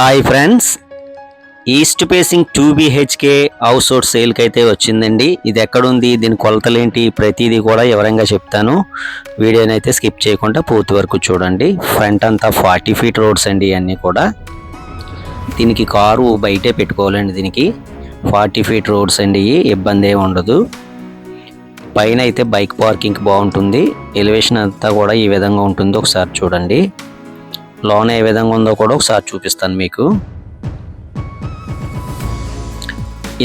Hi friends east facing two BHK house hold సేల్కి అయితే వచ్చిందండి. ఇది ఎక్కడుంది? దీని కొలతలేంటి? ప్రతిదీ కూడా వివరంగా చెప్తాను. వీడియోని అయితే స్కిప్ చేయకుండా పూర్తి వరకు చూడండి. ఫ్రంట్ అంతా ఫార్టీ ఫీట్ రోడ్స్ అండి ఇవన్నీ కూడా. దీనికి కారు బయటే పెట్టుకోవాలండి దీనికి. ఫార్టీ ఫీట్ రోడ్స్ అండి. ఇబ్బంది ఏమి ఉండదు. పైన అయితే బైక్ పార్కింగ్ బాగుంటుంది. ఎలివేషన్ అంతా కూడా ఈ విధంగా ఉంటుంది. ఒకసారి చూడండి. లోన ఏ విధంగా ఉందో కూడా ఒకసారి చూపిస్తాను మీకు.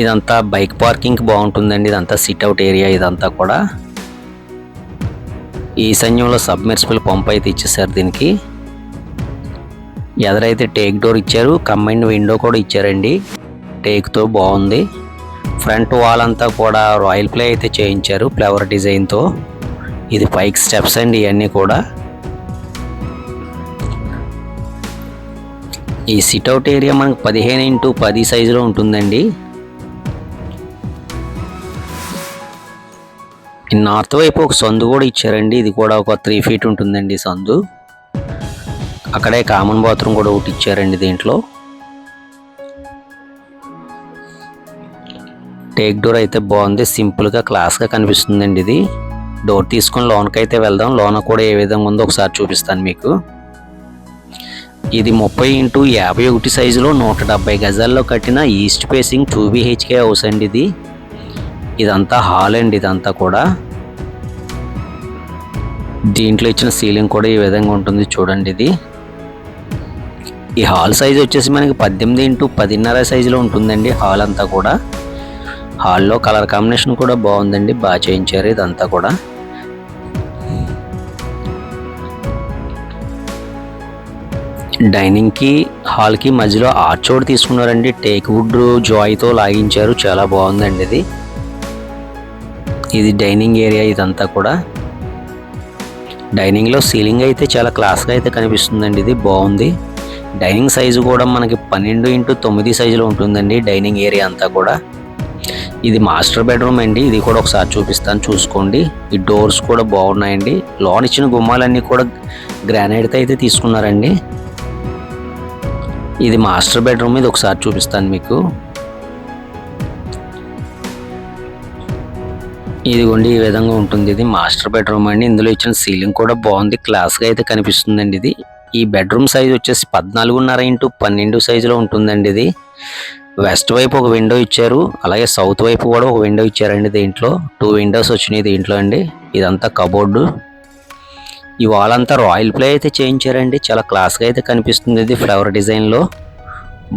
ఇదంతా బైక్ పార్కింగ్ బాగుంటుందండి ఇదంతా సిట్అవుట్ ఏరియా ఇదంతా కూడా. ఈ సైన్యంలో సబ్మెర్సిబుల్ పంప్ అయితే ఇచ్చేసారు దీనికి. ఎదరైతే టేక్ డోర్ ఇచ్చారు కంబైన్డ్ విండో కూడా ఇచ్చారండి. టేక్తో బాగుంది. ఫ్రంట్ వాల్ అంతా కూడా రాయల్ ప్లే అయితే చేయించారు ఫ్లవర్ డిజైన్తో. ఇది పైక్ స్టెప్స్ అండి ఇవన్నీ కూడా. ఈ సిట్అవుట్ ఏరియా మనకు పదిహేను ఇంటూ పది సైజులో ఉంటుందండి. నార్త్ వైపు ఒక సందు కూడా ఇచ్చారండి. ఇది కూడా ఒక త్రీ ఫీట్ ఉంటుందండి సందు. అక్కడే కామన్ బాత్రూమ్ కూడా ఒకటి ఇచ్చారండి దీంట్లో. టేక్ డోర్ అయితే బాగుంది. సింపుల్గా క్లాస్గా కనిపిస్తుందండి ఇది. డోర్ తీసుకొని లోనకి అయితే వెళ్దాం. లోన కూడా ఏ విధంగా ఉందో ఒకసారి చూపిస్తాను మీకు. ఇది ముప్పై ఇంటూ యాభై ఒకటి సైజులో నూట డెబ్బై గజాల్లో కట్టిన east facing two BHK house అండి ఇది. ఇదంతా హాల్ అండి ఇదంతా కూడా. దీంట్లో ఇచ్చిన సీలింగ్ కూడా ఈ విధంగా ఉంటుంది చూడండి ఇది. ఈ హాల్ సైజ్ వచ్చేసి మనకి పద్దెనిమిది ఇంటూ పదిన్నర సైజులో ఉంటుందండి హాల్ అంతా కూడా. హాల్లో కలర్ కాంబినేషన్ కూడా బాగుందండి. బాగా చేయించారు ఇదంతా కూడా. డైనింగ్కి హాల్కి మధ్యలో ఆర్చోడ్ తీసుకున్నారండి. టేక్ వుడ్ జాయ్తో లాగించారు. చాలా బాగుందండి ఇది. ఇది డైనింగ్ ఏరియా ఇదంతా కూడా. డైనింగ్లో సీలింగ్ అయితే చాలా క్లాస్గా అయితే కనిపిస్తుందండి ఇది. బాగుంది. డైనింగ్ సైజు కూడా మనకి పన్నెండు ఇంటూ తొమ్మిది సైజులో ఉంటుందండి డైనింగ్ ఏరియా అంతా కూడా. ఇది మాస్టర్ బెడ్రూమ్ అండి. ఇది కూడా ఒకసారి చూపిస్తాను. చూసుకోండి. ఈ డోర్స్ కూడా బాగున్నాయండి. లోన్ ఇచ్చిన గుమ్మాలన్నీ కూడా గ్రానైట్తో అయితే తీసుకున్నారండి. ఇది మాస్టర్ బెడ్రూమ్ ఇది ఒకసారి చూపిస్తాను మీకు. ఇదిగోండి ఈ విధంగా ఉంటుంది ఇది మాస్టర్ బెడ్రూమ్ అండి. ఇందులో ఇచ్చిన సీలింగ్ కూడా బాగుంది. క్లాస్గా అయితే కనిపిస్తుందండి ఇది. ఈ బెడ్రూమ్ సైజ్ వచ్చేసి పద్నాలుగున్నర ఇంటూ పన్నెండు సైజులో ఉంటుందండి ఇది. వెస్ట్ వైపు ఒక విండో ఇచ్చారు. అలాగే సౌత్ వైపు కూడా ఒక విండో ఇచ్చారండి దీంట్లో. టూ విండోస్ వచ్చినాయి దీంట్లో అండి. ఇదంతా కబోర్డు. ఈ వాల్ అంతా రాయల్ ప్లే అయితే చేయించారండి. చాలా క్లాస్గా అయితే కనిపిస్తుంది ఇది ఫ్లవర్ డిజైన్లో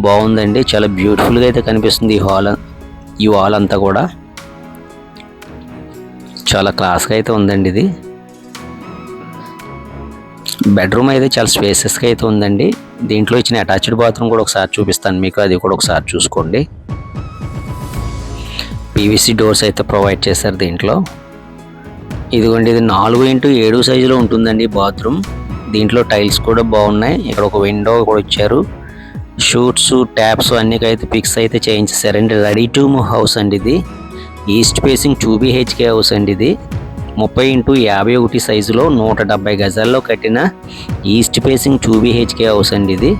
బాగుందండి. చాలా బ్యూటిఫుల్గా అయితే కనిపిస్తుంది ఈ హాల్ ఈ వాల్ అంతా కూడా. చాలా క్లాస్గా అయితే ఉందండి ఇది. బెడ్రూమ్ అయితే చాలా స్పేసెస్గా అయితే ఉందండి. దీంట్లో ఇచ్చిన అటాచ్డ్ బాత్రూమ్ కూడా ఒకసారి చూపిస్తాను మీకు. అది కూడా ఒకసారి చూసుకోండి. పీవీసీ డోర్స్ అయితే ప్రొవైడ్ చేశారు దీంట్లో. ఇదిగోండి ఇది నాలుగు ఇంటూ ఏడు సైజులో ఉంటుందండి బాత్రూమ్. దీంట్లో టైల్స్ కూడా బాగున్నాయి. ఇక్కడ ఒక విండో కూడా ఇచ్చారు. షూట్స్ ట్యాప్స్ అన్నికైతే పిక్స్ అయితే చేయించేసారండి రెడీ టు హౌస్ అండి ఇది. East facing two BHK house అండి ఇది. ముప్పై ఇంటూ యాభై ఒకటి సైజులో నూట డెబ్బై గజాల్లో కట్టిన east facing two BHK house అండి ఇది.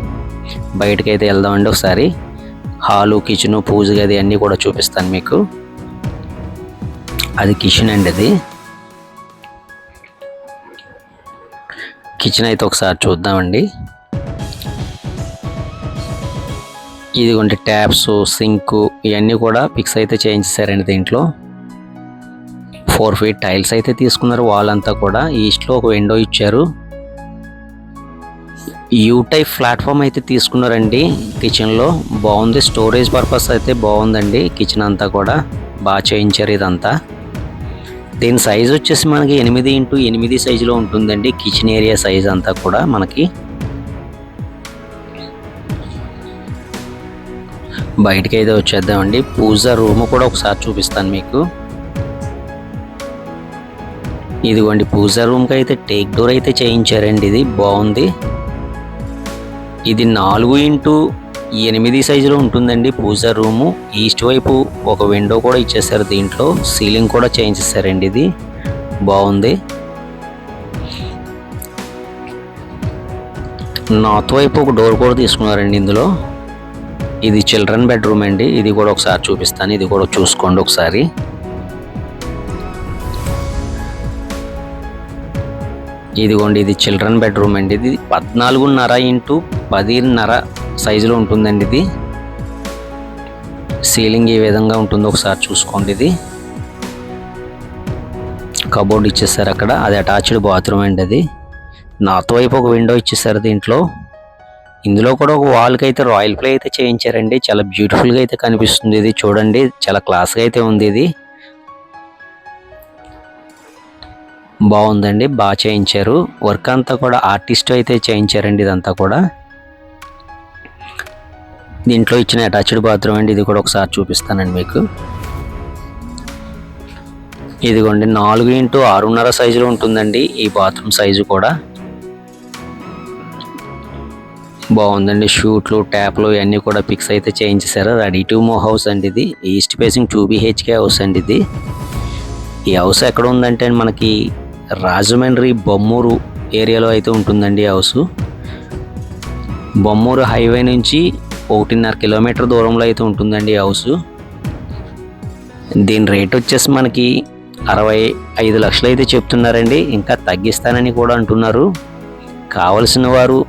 బయటకి అయితే వెళ్దామండి ఒకసారి. హాలు కిచెను పూజ గది అన్నీ కూడా చూపిస్తాను మీకు. అది కిచెన్ అండి అది. కిచెన్ అయితే ఒకసారి చూద్దామండి. ఇదిగోండి ట్యాప్స్ సింక్ ఇవన్నీ కూడా ఫిక్స్ అయితే చేయించారండి దీంట్లో. ఫోర్ ఫీట్ టైల్స్ అయితే తీసుకున్నారు వాల్ అంతా కూడా. ఈస్ట్లో ఒక విండో ఇచ్చారు. యూ టైప్ ప్లాట్ఫామ్ అయితే తీసుకున్నారండి కిచెన్లో బాగుంది స్టోరేజ్ పర్పస్ అయితే బాగుందండి కిచెన్ అంతా కూడా. బాగా చేయించారు ఇదంతా. దీని సైజ్ వచ్చేసి మనకి ఎనిమిది ఇంటూ ఎనిమిది సైజులో ఉంటుందండి. కిచెన్ ఏరియా సైజ్ అంతా కూడా మనకి. బయటికి అయితే వచ్చేద్దామండి. పూజ రూమ్ కూడా ఒకసారి చూపిస్తాను మీకు. ఇదిగోండి పూజ రూమ్కి అయితే టేక్ డోర్ అయితే చేయించారండి ఇది. బాగుంది. ఇది నాలుగు ఇంటూ ఎనిమిది సైజులో ఉంటుందండి పూజ రూము. ఈస్ట్ వైపు ఒక విండో కూడా ఇచ్చేసారు దీంట్లో. సీలింగ్ కూడా చేయించేసారండి ఇది. బాగుంది. నార్త్ వైపు ఒక డోర్ కూడా తీసుకున్నారండి ఇందులో. ఇది చిల్డ్రన్ బెడ్రూమ్ అండి. ఇది కూడా ఒకసారి చూపిస్తాను. ఇది కూడా చూసుకోండి ఒకసారి. ఇదిగోండి ఇది చిల్డ్రన్ బెడ్రూమ్ అండి. ఇది పద్నాలుగున్నర ఇంటూ పదిన్నర సైజులో ఉంటుందండి ఇది. సీలింగ్ ఏ విధంగా ఉంటుందో ఒకసారి చూసుకోండి ఇది. కబోర్డ్ ఇచ్చేసారు అక్కడ. అది అటాచ్డ్ బాత్రూమ్ అండి అది. నార్త్ వైపు ఒక విండో ఇచ్చేసారు దీంట్లో. ఇందులో కూడా ఒక వాల్కి అయితే రాయల్ ప్లే అయితే చేయించారండి. చాలా బ్యూటిఫుల్గా అయితే కనిపిస్తుంది ఇది. చూడండి చాలా క్లాస్గా అయితే ఉంది ఇది. బాగుందండి బాగా చేయించారు. వర్క్ అంతా కూడా ఆర్టిస్ట్ అయితే చేయించారండి ఇదంతా కూడా. దీంట్లో ఇచ్చిన అటాచ్డ్ బాత్రూమ్ అండి. ఇది కూడా ఒకసారి చూపిస్తానండి మీకు. ఇదిగోండి నాలుగు ఇంటూ ఆరున్నర సైజులో ఉంటుందండి ఈ బాత్రూమ్ సైజు కూడా. బాగుందండి షూట్లు ట్యాప్లు ఇవన్నీ కూడా పిక్స్ అయితే చేయించేశారు. రెడీ టు మో హౌస్ అండి ఇది. East facing two BHK house అండి ఇది. ఈ హౌస్ ఎక్కడ ఉందంటే మనకి రాజమండ్రి బొమ్మూరు ఏరియాలో అయితే ఉంటుందండి ఈ హౌస్. బొమ్మూరు హైవే నుంచి ఒకటిన్నర కిలోమీటర్ దూరంలో అయితే ఉంటుందండి ఈ హౌస్ దీని రేట్ వచ్చేసి మనకి అరవై ఐదు లక్షలు అయితే చెప్తున్నారండి. ఇంకా తగ్గిస్తానని కూడా అంటున్నారు. కావలసిన వారు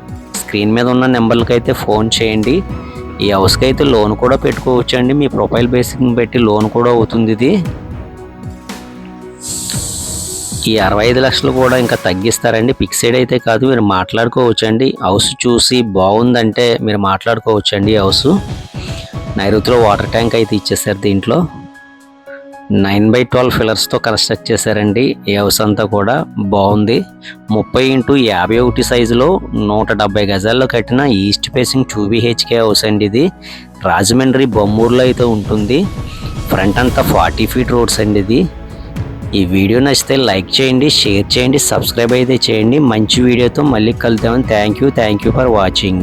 స్క్రీన్ మీద ఉన్న నెంబర్లకి అయితే ఫోన్ చేయండి. ఈ హౌస్కి అయితే లోన్ కూడా పెట్టుకోవచ్చు అండి మీ ప్రొఫైల్ బేసిక్ని పెట్టి లోన్ కూడా అవుతుంది ఇది. ఈ అరవై ఐదు లక్షలు కూడా ఇంకా తగ్గిస్తారండి. ఫిక్సెడ్ అయితే కాదు మీరు మాట్లాడుకోవచ్చు అండి హౌస్ చూసి బాగుందంటే మీరు మాట్లాడుకోవచ్చు అండి హౌస్. నైరుతిలో వాటర్ ట్యాంక్ అయితే ఇచ్చేసారు దీంట్లో. నైన్ బై ట్వెల్వ్ ఫిలర్స్తో కన్స్ట్రక్ట్ చేశారండి ఈ హౌస్ అంతా కూడా. బాగుంది. ముప్పై ఇంటూ యాభై ఒకటి సైజులో నూట డెబ్బై గజాల్లో కట్టిన ఈస్ట్ ఫేసింగ్ టూ హౌస్ అండి ఇది. రాజమండ్రి బొమ్మూరులో అయితే ఉంటుంది. ఫ్రంట్ అంతా ఫార్టీ ఫీట్ రోడ్స్ అండి ఇది. ఈ వీడియో నచ్చితే లైక్ చేయండి షేర్ చేయండి సబ్స్క్రైబ్ అయితే చేయండి. మంచి వీడియోతో మళ్ళీ కలుద్దామని thank you thank you for watching